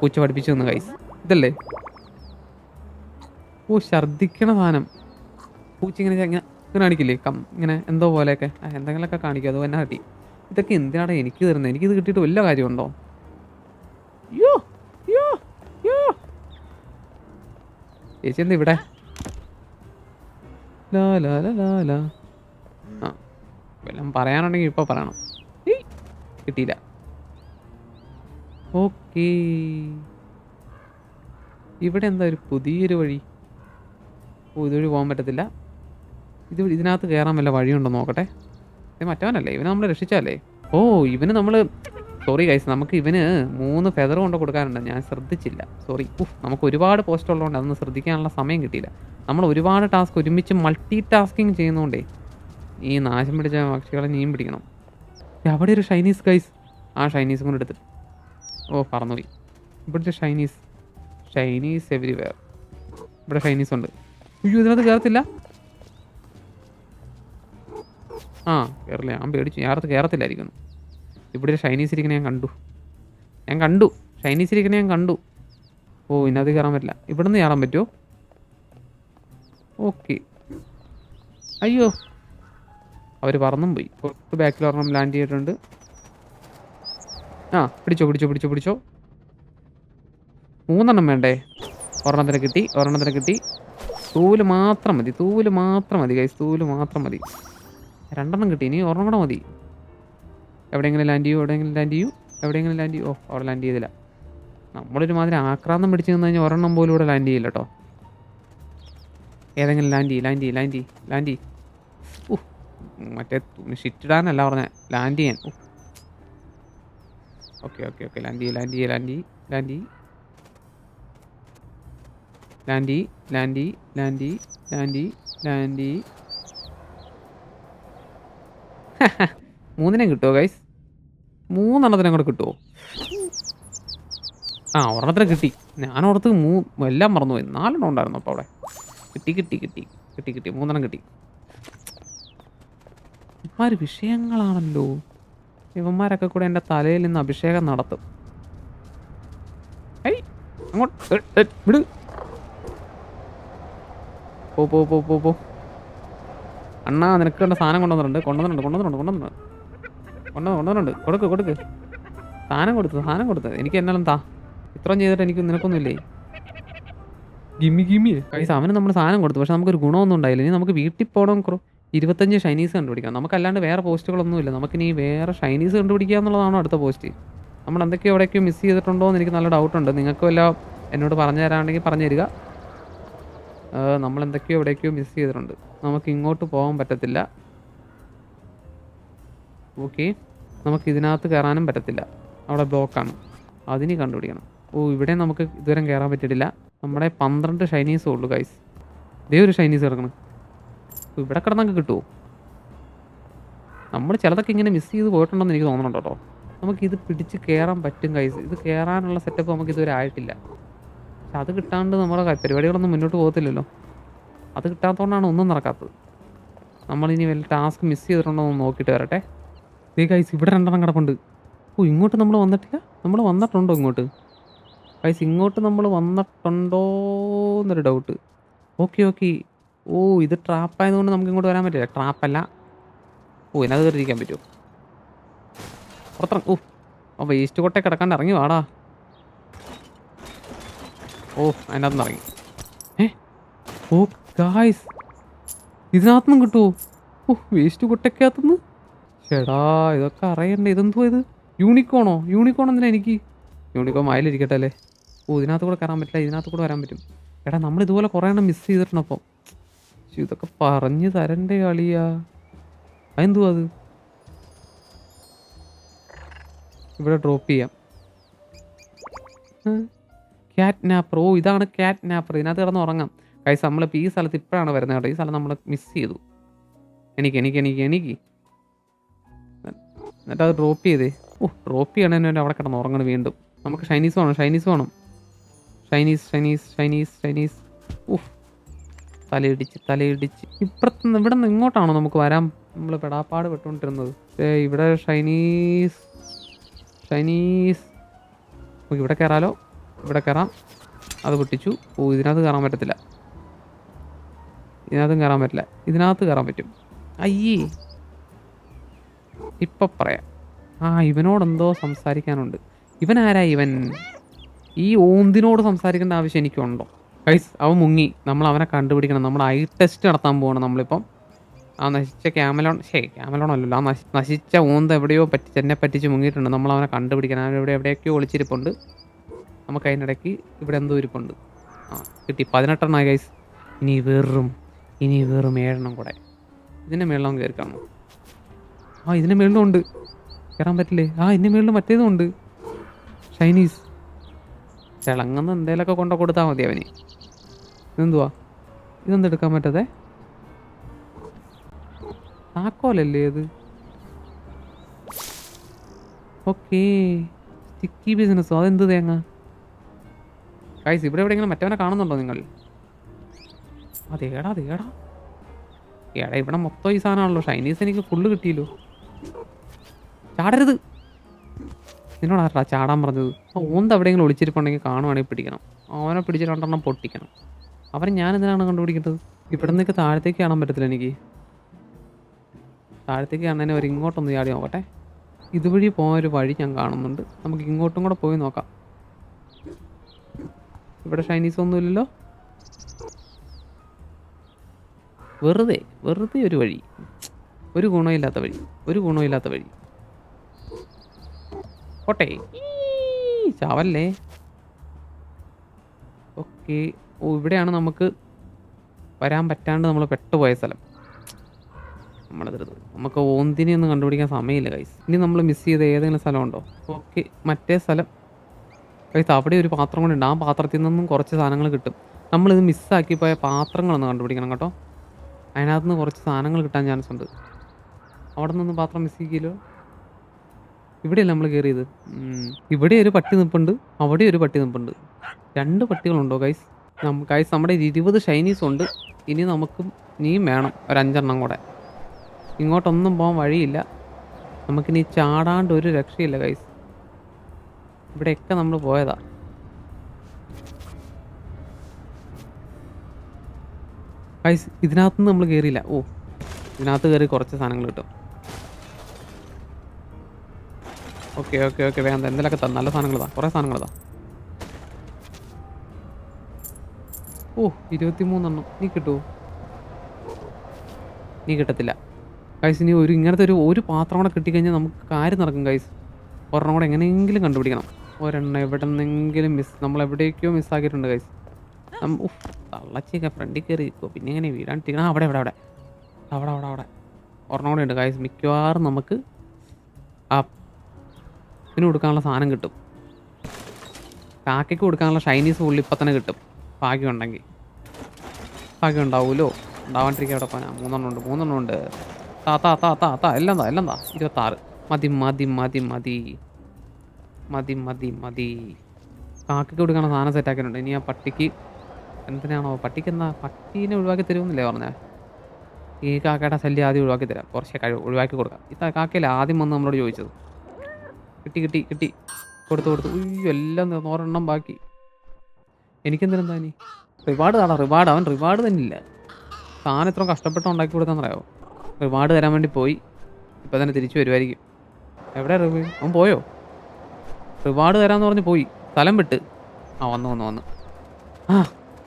പൂച്ച പഠിപ്പിച്ചു തന്നു കൈസ് ഇതല്ലേ? ഓ ഛർദിക്കണ സാധനം. പൂച്ച ഇങ്ങനെ ഇങ്ങനെ കാണിക്കില്ലേ? കം ഇങ്ങനെ എന്തോ പോലെയൊക്കെ. എന്തെങ്കിലുമൊക്കെ കാണിക്കും. അത് എന്നെ കാട്ടി ഇതൊക്കെ എന്തിനാണ് എനിക്ക് തരുന്നത് എനിക്ക് ഇത് കിട്ടിയിട്ട് വല്ല കാര്യമുണ്ടോ? യോ യോ യോ ചേച്ചി എന്താ ഇവിടെ? ലാ ലാ ലാ ലാ പറയാനുണ്ടെങ്കിൽ ഇപ്പോൾ പറയണം. കിട്ടിയില്ല. ഓക്കേ. ഇവിടെ എന്താ ഒരു പുതിയൊരു വഴി? ഓ പോകാൻ പറ്റത്തില്ല. ഇത് ഇതിനകത്ത് കയറാൻ വല്ല വഴിയുണ്ടോ നോക്കട്ടെ? ഇത് മറ്റവനല്ലേ ഇവനെ നമ്മൾ രക്ഷിച്ചാലേ? ഓ ഇവന് നമ്മൾ സോറി ഗൈസ് നമുക്ക് ഇവന് മൂന്ന് ഫെദർ കൊണ്ട് കൊടുക്കാനുണ്ട്. ഞാൻ ശ്രദ്ധിച്ചില്ല. സോറി ഉഫ് നമുക്ക് ഒരുപാട് പോസ്റ്റ് ഉള്ളതുകൊണ്ട് അതൊന്നും ശ്രദ്ധിക്കാനുള്ള സമയം കിട്ടിയില്ല. നമ്മൾ ഒരുപാട് ടാസ്ക് ഒരുമിച്ച് മൾട്ടി ടാസ്കിങ് ചെയ്യുന്നതുകൊണ്ടേ ഈ നാശം പിടിച്ച പക്ഷികളെ നീൻ പിടിക്കണം. അവിടെ ഒരു ഷൈനീസ് ഗൈസ് ആ ഷൈനീസും കൊണ്ട് എടുത്ത്. ഓ പറന്നുപോയി. ഇവിടുത്തെ ഷൈനീസ് ഷൈനീസ് എവരിവെയർ ഇവിടെ ഷൈനീസ് ഉണ്ട്. അയ്യോ ഇതിനകത്ത് കയറത്തില്ല ആ കയറില്ല ഞാൻ പേടിച്ചു. ഞാൻ കയറത്തില്ലായിരിക്കുന്നു ഇവിടെ ഷൈനീസ് ഇരിക്കുന്ന ഞാൻ കണ്ടു. ഞാൻ കണ്ടു. ഷൈനീസ് ഇരിക്കുന്ന ഞാൻ കണ്ടു. ഓ ഇതിനകത്ത് കയറാൻ പറ്റില്ല. ഇവിടെ നിന്ന് കയറാൻ പറ്റുമോ? ഓക്കെ. അയ്യോ. അവർ പറന്നും പോയി. പുറത്ത് ബാക്കിൽ ഒരെണ്ണം ലാൻഡ് ചെയ്തിട്ടുണ്ട്. ആ പിടിച്ചോ പിടിച്ചോ പിടിച്ചോ പിടിച്ചോ. മൂന്നെണ്ണം വേണ്ടേ? ഒരെണ്ണത്തിന് കിട്ടി ഒരെണ്ണത്തിന് കിട്ടി. തൂൽ മാത്രം മതി തൂൽ മാത്രം മതി കൈസ് തൂൽ മാത്രം മതി. രണ്ടെണ്ണം കിട്ടി ഇനി ഒരെണ്ണം കൂടെ മതി എവിടെയെങ്കിലും ലാൻഡ് ചെയ്യൂ എവിടെയെങ്കിലും ലാൻഡ് ചെയ്യൂ എവിടെയെങ്കിലും ലാൻഡ് ചെയ്യൂ ഓ അവിടെ ലാൻഡ് ചെയ്തില്ല നമ്മളൊരു മാതിരി ആക്രാന്തം പിടിച്ച് നിന്ന് കഴിഞ്ഞാൽ ഒരെണ്ണം പോലും ഇവിടെ ലാൻഡ് ചെയ്യില്ല കേട്ടോ ഏതെങ്കിലും ലാൻഡ് ചെയ്യ് ലാൻഡ് ചെയ്യ് ലാൻഡ് ചെയ്യ് ലാൻഡ് ചെയ്യ് ഓ മറ്റേ ഷിറ്റിടാനല്ല പറഞ്ഞ ലാൻഡ് ചെയ്യാൻ ഓക്കെ ഓക്കെ ഓക്കെ ലാൻഡ് ചെയ്യ് ലാൻഡ് ചെയ്യ് ലാൻഡ് ചെയ്യ് ലാൻഡ് ചെയ്യ് ലാൻഡി ലാൻഡി ലാൻഡി ലാൻഡി ലാൻഡി മൂന്നിനെ കിട്ടുമോ ഗൈസ് മൂന്നെണ്ണത്തിനും കൂടെ കിട്ടുമോ ആ ഒരെണ്ണത്തിന് കിട്ടി. ഞാൻ ഓർത്ത് മൂ എല്ലാം മറന്നുപോയി. നാലെണ്ണം ഉണ്ടായിരുന്നു അപ്പോൾ അവിടെ. കിട്ടി കിട്ടി കിട്ടി. കിട്ടി കിട്ടി. മൂന്നെണ്ണം കിട്ടി. ഇവന്മാർ വിഷയങ്ങളാണല്ലോ. ഇവന്മാരൊക്കെ കൂടെ എന്റെ തലയിൽ നിന്ന് അഭിഷേകം നടത്തും. ഐ അങ്ങോട്ട്. വിട്. പോ പോ പോ പോ പോ. അണ്ണാ നിനക്ക് കണ്ട സാധനം കൊണ്ടുവന്നിട്ടുണ്ട്. കൊണ്ടുവന്നിട്ടുണ്ട് കൊണ്ടുവന്നിട്ടുണ്ട് കൊണ്ടുവന്നിട്ടുണ്ട്. കൊണ്ടു കൊണ്ടുവന്നിട്ടുണ്ട്. കൊടുക്ക് കൊടുക്ക്. സാധനം കൊടുത്ത് സാധനം കൊടുത്ത്. എനിക്ക് എന്നാലും താ. ഇത്രയും ചെയ്തിട്ട് എനിക്ക് നിനക്കൊന്നുമില്ലേ? ഗിമ്മി ഗിമ്മി കൈസ് അവന് നമ്മൾ സാധനം കൊടുത്തു. പക്ഷെ നമുക്കൊരു ഗുണമൊന്നും ഉണ്ടായില്ല. ഇനി നമുക്ക് വീട്ടിൽ പോകണം കുറവ്. ഇരുപത്തഞ്ച് ഷൈനീസ് കണ്ടുപിടിക്കാം. നമുക്കല്ലാണ്ട് വേറെ പോസ്റ്റുകളൊന്നുമില്ല. നമുക്കിനി വേറെ ഷൈനീസ് കണ്ടുപിടിക്കുക എന്നുള്ളതാണോ അടുത്ത പോസ്റ്റ്. നമ്മൾ എന്തൊക്കെയോ എവിടെയൊക്കെയോ മിസ് ചെയ്തിട്ടുണ്ടോ എന്ന് എനിക്ക് നല്ല ഡൗട്ടുണ്ട് നിങ്ങൾക്ക് വല്ല എന്നോട് പറഞ്ഞു തരാണെങ്കിൽ പറഞ്ഞു തരിക. നമ്മൾ എന്തൊക്കെയോ എവിടേക്കോ മിസ് ചെയ്തിട്ടുണ്ട്. നമുക്ക് ഇങ്ങോട്ട് പോകാൻ പറ്റത്തില്ല. ഓക്കെ നമുക്ക് ഇതിനകത്ത് കയറാനും പറ്റത്തില്ല. അവിടെ ബ്ലോക്കാണ് അതിനി കണ്ടുപിടിക്കണം. ഓ ഇവിടെ നമുക്ക് ഇതുവരെ കയറാൻ പറ്റിയിട്ടില്ല. നമ്മുടെ പന്ത്രണ്ട് ഷൈനീസ് ഉള്ളൂ ഗൈസ് ഇതേ ഒരു ഷൈനീസ് കിടക്കണം. ഇവിടെ കിടന്നൊക്കെ കിട്ടുമോ നമ്മൾ ചിലതൊക്കെ ഇങ്ങനെ മിസ് ചെയ്ത് പോയിട്ടുണ്ടെന്ന് എനിക്ക് തോന്നുന്നുണ്ട് കേട്ടോ. നമുക്ക് ഇത് പിടിച്ച് കയറാൻ പറ്റും ഗൈസ് ഇത് കയറാനുള്ള സെറ്റപ്പ് നമുക്ക് ഇതുവരെ ആയിട്ടില്ല. പക്ഷെ അത് കിട്ടാണ്ട് നമ്മുടെ പരിപാടികളൊന്നും മുന്നോട്ട് പോകത്തില്ലല്ലോ. അത് കിട്ടാത്തതുകൊണ്ടാണ് ഒന്നും നടക്കാത്തത്. നമ്മളിനി വല്ല ടാസ്ക് മിസ് ചെയ്തിട്ടുണ്ടോ എന്ന് നോക്കിയിട്ട് വരട്ടെ. ദേ കൈസ് ഇവിടെ രണ്ടെണ്ണം കിടപ്പുണ്ട്. ഓ ഇങ്ങോട്ട് നമ്മൾ വന്നിട്ടില്ല? നമ്മൾ വന്നിട്ടുണ്ടോ ഇങ്ങോട്ട്? കൈസ് ഇങ്ങോട്ട് നമ്മൾ വന്നിട്ടുണ്ടോ എന്നൊരു ഡൗട്ട് ഓക്കെ ഓക്കെ ഓ ഇത് ട്രാപ്പായതുകൊണ്ട് നമുക്ക് ഇങ്ങോട്ട് വരാൻ പറ്റില്ല. ട്രാപ്പല്ല ഓ ഇതിനകത്ത് കയറിയിരിക്കാൻ പറ്റുമോ? പുറത്തിറങ്ങ ഓ ആ വേസ്റ്റ് കൊട്ടേ കിടക്കാണ്ട് ഇറങ്ങി വാടാ. ഓ അതിനകത്ത് നിന്ന് ഇറങ്ങി. ഏ? ഓ ഗായ്സ് ഇതിനകത്തുനിന്നും കിട്ടുമോ ഓ വേസ്റ്റ് കൊട്ടക്കകത്തുനിന്ന് ചേടാ ഇതൊക്കെ അറിയണ്ടേ ഇതെന്തോ ഇത്? യൂണിക്കോണോ? യൂണിക്കോൺ എന്തിനാ എനിക്ക്? യൂണിക്കോൺ ആയാലിരിക്കട്ടെ അല്ലേ? ഓ ഇതിനകത്ത് കൂടെ കയറാൻ പറ്റില്ല ഇതിനകത്ത് കൂടെ വരാൻ പറ്റും. എടാ നമ്മൾ ഇതുപോലെ കുറേ എണ്ണം മിസ് ചെയ്തിട്ടുണ്ട് അപ്പം ഇതൊക്കെ പറഞ്ഞു തരണ്ടേ കളിയാ അതെന്തുവാ അത്? ഇവിടെ ഡ്രോപ്പ് ചെയ്യാം. ക്യാറ്റ് നാപ്പർ ഓ ഇതാണ് ക്യാറ്റ് നാപ്പർ ഇതിനകത്ത് കിടന്ന് ഉറങ്ങാം. കൈസ് നമ്മളിപ്പോൾ ഈ സ്ഥലത്ത് ഇപ്പോഴാണ് വരുന്നത് കേട്ടോ. ഈ സ്ഥലം നമ്മൾ മിസ് ചെയ്തു. എനിക്ക് എനിക്ക് എനിക്ക് എനിക്ക് എന്നിട്ട് അത് ഡ്രോപ്പ് ചെയ്തേ. ഓ ഡ്രോപ്പ് ചെയ്യണതിന് വേണ്ടി അവിടെ കിടന്ന് ഉറങ്ങണം വീണ്ടും. നമുക്ക് ഷൈനീസ് വേണം ഷൈനീസ് വേണം. ഷൈനീസ് ഷൈനീസ് ഷൈനീസ് ഷൈനീസ് ഓഹ് തലയിടിച്ച് തലയിടിച്ച്. ഇപ്പുറത്ത് ഇവിടെ നിന്ന് ഇങ്ങോട്ടാണോ നമുക്ക് വരാൻ നമ്മൾ പെടാപ്പാട് പെട്ടുകൊണ്ടിരുന്നത്? ഇവിടെ ഷൈനീസ് ഷൈനീസ് നമുക്ക് ഇവിടെ കയറാലോ ഇവിടെ കയറാം. അത് പൊട്ടിച്ചു. ഓ ഇതിനകത്ത് കയറാൻ പറ്റത്തില്ല. ഇതിനകത്തും കയറാൻ പറ്റില്ല. ഇതിനകത്ത് കയറാൻ പറ്റും. അയ്യേ. ഇപ്പം പറയാം. ആ ഇവനോട് എന്തോ സംസാരിക്കാനുണ്ട്. ഇവൻ ആരാ ഇവൻ? ഈ ഓന്തിനോട് സംസാരിക്കേണ്ട ആവശ്യം എനിക്കുണ്ടോ? കൈസ് അവൻ മുങ്ങി. നമ്മൾ അവനെ കണ്ടുപിടിക്കണം. നമ്മൾ ഐ ടെസ്റ്റ് നടത്താൻ പോകണം നമ്മളിപ്പം. ആ നശിച്ച ക്യാമലോൺ ഷേ ക്യാമലോൺ അല്ലല്ലോ. ആ നശി നശിച്ച ഓന്ത് എവിടെയോ പറ്റി എന്നെ പറ്റിച്ച് മുങ്ങിയിട്ടുണ്ട്. നമ്മൾ അവനെ കണ്ടുപിടിക്കണം. അവൻ എവിടെ എവിടെയൊക്കെയോ ഒളിച്ചിരിപ്പുണ്ട്. നമുക്ക് അതിനിടയ്ക്ക് ഇവിടെ എന്തോ ഇരിപ്പുണ്ട്. ആ കിട്ടി. പതിനെട്ടെണ്ണ ഗൈസ് ഇനി വെറും ഇനി വെറും ഏഴെണ്ണം കൂടെ. ഇതിന്റെ മേളിലും കയറി ആ ഇതിന്റെ മേളിലും ഉണ്ട്. കയറാൻ പറ്റില്ലേ? ആ ഇതിന്റെ മേളിലും മറ്റേതും ഉണ്ട്. ചൈനീസ് തിളങ്ങുന്ന എന്തേലൊക്കെ കൊണ്ട കൊടുത്താൽ മതി അവന്. ഇതെന്തുവാ? ഇതെന്തെടുക്കാൻ പറ്റതേ? താക്കോലല്ലേ അത്? ഓക്കേ സ്റ്റിക്കി ബിസിനസ്സോ അതെന്ത് തേങ്ങ? ഗൈസ് ഇവിടെ എവിടെയെങ്കിലും മറ്റവനെ കാണുന്നുണ്ടോ നിങ്ങൾ? അതേടാ അതേടാ എടാ. ഇവിടെ മൊത്തം ഈ സാധനമാണല്ലോ. ഷൈനീസ് എനിക്ക് ഫുള്ള് കിട്ടിയല്ലോ. ചാടരുത്. നിന്നോട് ആരാ ചാടാൻ പറഞ്ഞത്? ഓന്ത് എവിടെയെങ്കിലും ഒളിച്ചിരിപ്പുണ്ടെങ്കിൽ കാണുവാണെങ്കിൽ പിടിക്കണം. അവനെ പിടിച്ചിട്ട് രണ്ടെണ്ണം പൊട്ടിക്കണം. അവരെ ഞാൻ എന്തിനാണ് കണ്ടുപിടിക്കേണ്ടത്? ഇവിടെ നിന്നൊക്കെ താഴത്തേക്ക് കാണാൻ പറ്റത്തില്ല എനിക്ക്. താഴത്തേക്ക് കാണാൻ അവർ ഇങ്ങോട്ടൊന്ന് ചാടി നോക്കട്ടെ. ഇതുവഴി പോകാൻ ഒരു വഴി ഞാൻ കാണുന്നുണ്ട്. നമുക്ക് ഇങ്ങോട്ടും കൂടെ പോയി നോക്കാം. ഇവിടെ ഷൈനീസ് ഒന്നുമില്ലല്ലോ. വെറുതെ വെറുതെ ഒരു വഴി. ഒരു ഗുണമില്ലാത്ത വഴി. ഒരു ഗുണമില്ലാത്ത വഴി. പോട്ടെ. ചാവല്ലേ. ഓക്കെ. ഓ ഇവിടെയാണ് നമുക്ക് വരാൻ പറ്റാണ്ട് നമ്മൾ പെട്ടുപോയ സ്ഥലം. നമ്മളെടുത്ത് നമുക്ക് ഓന്തിനെ ഒന്നും കണ്ടുപിടിക്കാൻ സമയമില്ല കൈസ് ഇനി നമ്മൾ മിസ് ചെയ്ത ഏതെങ്കിലും സ്ഥലമുണ്ടോ ഓക്കെ. മറ്റേ സ്ഥലം കൈസ് അവിടെ ഒരു പാത്രം കൂടെ ഉണ്ട്. ആ പാത്രത്തിൽ നിന്നും കുറച്ച് സാധനങ്ങൾ കിട്ടും. നമ്മളിത് മിസ്സാക്കി പോയ പാത്രങ്ങളൊന്ന് കണ്ടുപിടിക്കണം കേട്ടോ. അതിനകത്ത് നിന്ന് കുറച്ച് സാധനങ്ങൾ കിട്ടാൻ ചാൻസ് ഉണ്ട്. അവിടെ നിന്നൊന്നും പാത്രം മിസ് ചെയ്യില്ലോ ഇവിടെയല്ല നമ്മൾ കയറിയത്. ഇവിടെ ഒരു പട്ടി നിൽപ്പുണ്ട് അവിടെ ഒരു പട്ടി നിൽപ്പുണ്ട് രണ്ട് പട്ടികളുണ്ടോ ഗൈസ് ഗൈസ് നമ്മുടെ ഇരുപത് ഷൈനീസ് ഉണ്ട്. ഇനി നമുക്ക് ഇനിയും വേണം ഒരു അഞ്ചെണ്ണം കൂടെ. ഇങ്ങോട്ടൊന്നും പോകാൻ വഴിയില്ല. നമുക്കിനി ചാടാണ്ട് ഒരു രക്ഷയില്ല ഗൈസ് ഇവിടെയൊക്കെ നമ്മൾ പോയതാ. ഗൈസ് ഇതിനകത്തുനിന്ന് നമ്മൾ കയറിയില്ല ഓ ഇതിനകത്ത് കയറി കുറച്ച് സാധനങ്ങൾ കിട്ടും. ഓക്കെ ഓക്കെ ഓക്കെ വേണ്ട എന്തെങ്കിലുമൊക്കെ തന്നെ. നല്ല സാധനങ്ങൾ കുറേ സാധനങ്ങൾ ഓ ഇരുപത്തി മൂന്നെണ്ണം നീ കിട്ടുമോ നീ കിട്ടത്തില്ല. ഗൈസ് ഇനി ഒരു ഇങ്ങനത്തെ ഒരു ഒരു പാത്രം കൂടെ കിട്ടിക്കഴിഞ്ഞാൽ നമുക്ക് കാര്യം നടക്കും ഗൈസ് ഒരെണ്ണം കൂടെ എങ്ങനെയെങ്കിലും കണ്ടുപിടിക്കണം. ഒരെണ്ണം എവിടെ നിന്നെങ്കിലും മിസ് നമ്മൾ എവിടേക്കോ മിസ്സാക്കിയിട്ടുണ്ട് കൈസ് തള്ളച്ചിയൊക്കെ ഫ്രണ്ടിൽ കയറി ഇരിക്കുമോ പിന്നെ എങ്ങനെ വീടാൻ അവിടെ അവിടെ അവിടെ. അവിടെ അവിടെ അവിടെ. ഒരെണ്ണം ഉണ്ട് കൈസ് മിക്കവാറും നമുക്ക് ആ ഇതിന് കൊടുക്കാനുള്ള സാധനം കിട്ടും. കാക്കയ്ക്ക് കൊടുക്കാനുള്ള ഷൈനീസ് പുള്ളി ഇപ്പം തന്നെ കിട്ടും. ഭാഗ്യം ഉണ്ടെങ്കിൽ. ഭാഗ്യം ഉണ്ടാവുമല്ലോ ഉണ്ടാവാണ്ടിരിക്കുക അവിടെ പോനാ മൂന്നെണ്ണം ഉണ്ട് മൂന്നെണ്ണം ഉണ്ട്. താ താ താ താ താ. എല്ലാം താ എല്ലാം താ. ഇരുപത്താറ്. മതി മതി മതി മതി. മതി മതി മതി. കാക്കയ്ക്ക് കൊടുക്കണ സാധനം സെറ്റാക്കിയിട്ടുണ്ട് ഇനി ആ പട്ടിക്ക് എന്തിനാണോ? പട്ടിക്ക് എന്താ? പട്ടീനെ ഒഴിവാക്കി തരുമെന്നില്ലേ പറഞ്ഞേ? ഈ കാക്കയുടെ ശല്യം ആദ്യം ഒഴിവാക്കി തരാം. കുറച്ച് കഴിവ് ഒഴിവാക്കി കൊടുക്കാം. ഇത്ത കാക്കയില്ല ആദ്യം വന്ന് നമ്മളോട് ചോദിച്ചത്. കിട്ടി കിട്ടി കിട്ടി. കൊടുത്തു കൊടുത്തു. ഉയ്യോ എല്ലാം. ഒരെണ്ണം ബാക്കി. എനിക്കെന്തിനെന്താ ഇനി? റിവാർഡ് താടാ റിവാർഡ് അവൻ റിവാർഡ് തന്നെ ഇല്ല താൻ ഇത്ര കഷ്ടപ്പെട്ട് ഉണ്ടാക്കി കൊടുത്തെന്നറിയാവോ റിവാർഡ് തരാൻ വേണ്ടി പോയി. ഇപ്പം തന്നെ തിരിച്ചു വരുമായിരിക്കും എവിടെ അവൻ പോയോ? റിവാർഡ് തരാന്ന് പറഞ്ഞ് പോയി. സ്ഥലം വിട്ട്. ആ വന്നു വന്നു വന്നു. ആ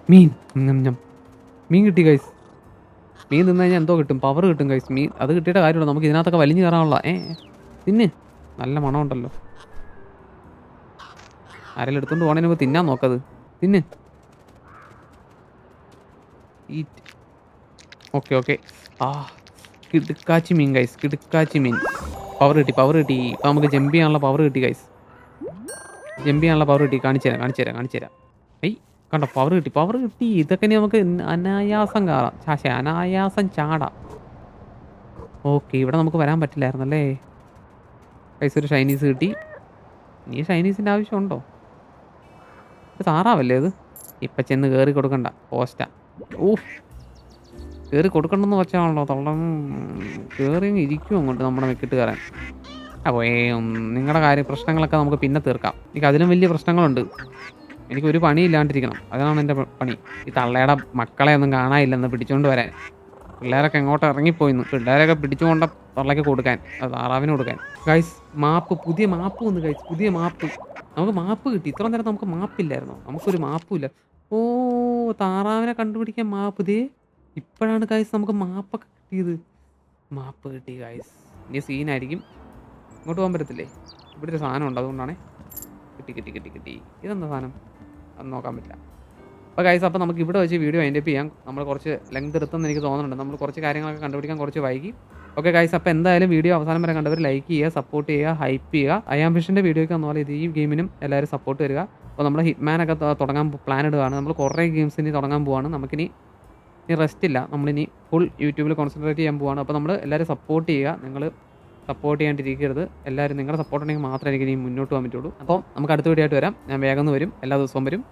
മീൻ. മീൻ കിട്ടി കൈസ് മീൻ തിന്നു കഴിഞ്ഞാൽ എന്തോ കിട്ടും. പവർ കിട്ടും കൈസ് മീൻ അത് കിട്ടിയിട്ട് കാര്യമുള്ളൂ. നമുക്ക് ഇതിനകത്തൊക്കെ വലിഞ്ഞു കയറാനുള്ള. ഏ തിന്ന്. നല്ല മണമുണ്ടല്ലോ ആരെങ്കിലും എടുത്തോണ്ട് പോണേന് മുമ്പ് തിന്നാൻ നോക്കത്. തിന്ന്. ഓക്കെ ഓക്കെ ആ കിടുക്കാച്ചി മീൻ ഗൈസ് കിടുക്കാച്ചി മീൻ. പവർ കിട്ടി പവർ കിട്ടി. ഇപ്പം നമുക്ക് ജമ്പ് ചെയ്യാനുള്ള പവർ കിട്ടി ഗൈസ് ജമ്പ് ചെയ്യാനുള്ള പവർ കിട്ടി. കാണിച്ചു തരാം കാണിച്ചു തരാം കാണിച്ചു തരാം. ഏയ് കണ്ടോ പവർ കിട്ടി പവർ കിട്ടി. ഇതൊക്കെ ഇനി നമുക്ക് അനായാസം കയറാം ചാശ അനായാസം ചാടാം. ഓക്കെ ഇവിടെ നമുക്ക് വരാൻ പറ്റില്ലായിരുന്നല്ലേ? പൈസ ഒരു ഷൈനീസ് കിട്ടി. ഇനി ഷൈനീസിന്റെ ആവശ്യമുണ്ടോ? താറാവല്ലേ ഇത്? ഇപ്പം ചെന്ന് കയറി കൊടുക്കണ്ട പോസ്റ്റാ. ഊഫ് കയറി കൊടുക്കണമെന്ന് വെച്ചാണല്ലോ തള്ളം. കയറി ഇരിക്കും അങ്ങോട്ട് നമ്മുടെ മെക്കിട്ട് കയറാൻ അപ്പോൾ ഏ നിങ്ങളുടെ കാര്യം പ്രശ്നങ്ങളൊക്കെ നമുക്ക് പിന്നെ തീർക്കാം. എനിക്ക് അതിലും വലിയ പ്രശ്നങ്ങളുണ്ട്. എനിക്ക് ഒരു പണി ഇല്ലാണ്ടിരിക്കണം. അതാണ് എന്റെ പണി. ഈ തള്ളയുടെ മക്കളെ ഒന്നും കാണാനില്ലെന്ന് പിടിച്ചുകൊണ്ട് വരാൻ. പിള്ളേരൊക്കെ എങ്ങോട്ട് ഇറങ്ങിപ്പോയിന്ന്. പിള്ളേരൊക്കെ പിടിച്ചുകൊണ്ട തള്ളയ്ക്ക് കൊടുക്കാൻ അത് താറാവിന് കൊടുക്കാൻ. ഗൈസ് മാപ്പ് പുതിയ മാപ്പ് വന്ന് ഗൈസ് പുതിയ മാപ്പ്. നമുക്ക് മാപ്പ് കിട്ടി. ഇത്ര നേരം നമുക്ക് മാപ്പില്ലായിരുന്നു? നമുക്കൊരു മാപ്പും ഇല്ല ഓ താറാവിനെ കണ്ടുപിടിക്കാൻ മാപ്പ്. ഇതേ ഇപ്പോഴാണ് ഗൈസ് നമുക്ക് മാപ്പൊക്കെ കിട്ടിയത്. മാപ്പ് കിട്ടി ഗൈസ് ഇനി സീനായിരിക്കും ഇങ്ങോട്ട് പോകാൻ പറ്റത്തില്ലേ? ഇവിടെ ഒരു സാധനം ഉണ്ട് അതുകൊണ്ടാണേ. കിട്ടി കിട്ടി കിട്ടി കിട്ടി. ഇതെന്താ സാധനം? അത് നോക്കാൻ പറ്റില്ല. അപ്പോൾ കൈസ് അപ്പോൾ നമുക്ക് ഇവിടെ വെച്ച് വീഡിയോ അതിന്റെ ചെയ്യാം. നമ്മൾ കുറച്ച് ലെങ്ത് എടുത്തെന്ന് എനിക്ക് തോന്നുന്നുണ്ട്. നമ്മൾ കുറച്ച് കാര്യങ്ങളൊക്കെ കണ്ടുപിടിക്കാൻ കുറച്ച് വൈകി. ഓക്കെ കൈസ് അപ്പോൾ എന്തായാലും വീഡിയോ അവസാനം വരെ കണ്ടവർ ലൈക്ക് ചെയ്യുക സപ്പോർട്ട് ചെയ്യുക ഹൈപ്പ് ചെയ്യുക. അയാം ഫിഷിന്റെ വീഡിയോയ്ക്ക് വന്ന പോലെ ഇത് ഈ ഗെയിമിനും എല്ലാവരും സപ്പോർട്ട് തരിക. അപ്പോൾ നമ്മൾ ഹിറ്റ്മാനൊക്കെ തുടങ്ങാൻ പ്ലാൻ ഇടുകയാണ്. നമ്മൾ കുറേ ഗെയിംസ് ഇനി തുടങ്ങാൻ പോവാണ്. നമുക്കിനി ഇനി റെസ്റ്റ് ഇല്ല. നമ്മളിനി ഫുൾ യൂട്യൂബിൽ കോൺസെൻട്രേറ്റ് ചെയ്യാൻ പോവാണ്. അപ്പോൾ നമ്മൾ എല്ലാവരും സപ്പോർട്ട് ചെയ്യുക. നിങ്ങൾ സപ്പോർട്ട് ചെയ്യാണ്ടിരിക്കരുത്. എല്ലാവരും നിങ്ങളുടെ സപ്പോർട്ട് ഉണ്ടെങ്കിൽ മാത്രമേ എനിക്ക് ഇനി മുന്നോട്ട് പോകാൻ പറ്റുള്ളൂ. അപ്പോൾ നമുക്ക് അടുത്ത വീഡിയോ ആയിട്ട് വരാം. ഞാൻ വേഗം വരും. എല്ലാ ദിവസവും വരും.